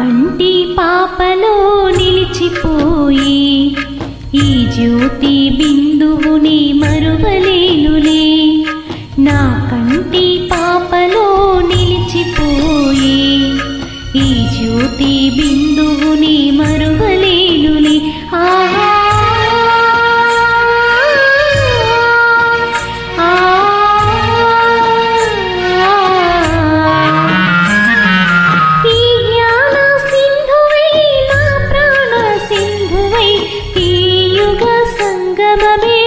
కంటి పాపలో నిలిచిపోయి ఈ జ్యోతి బిందువుని మరువలేనులే.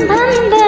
அன்ப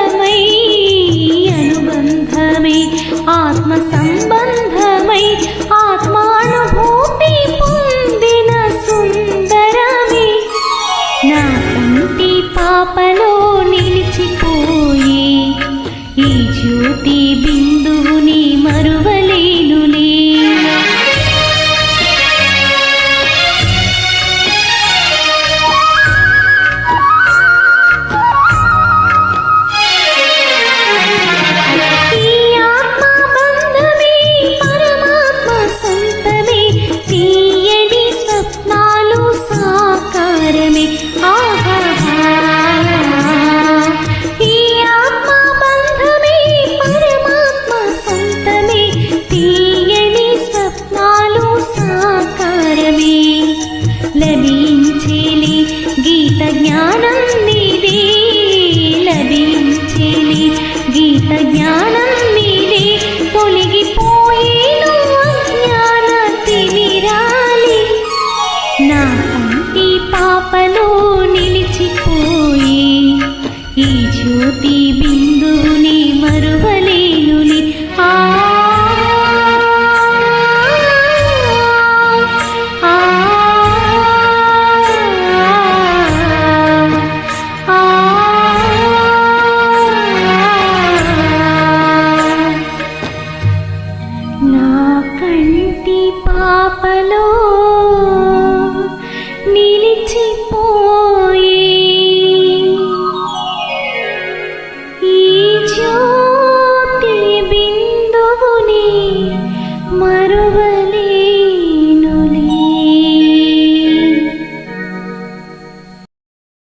లభించేలి గీత జ్ఞానం నీదే లభించేలి గీత జ్ఞానం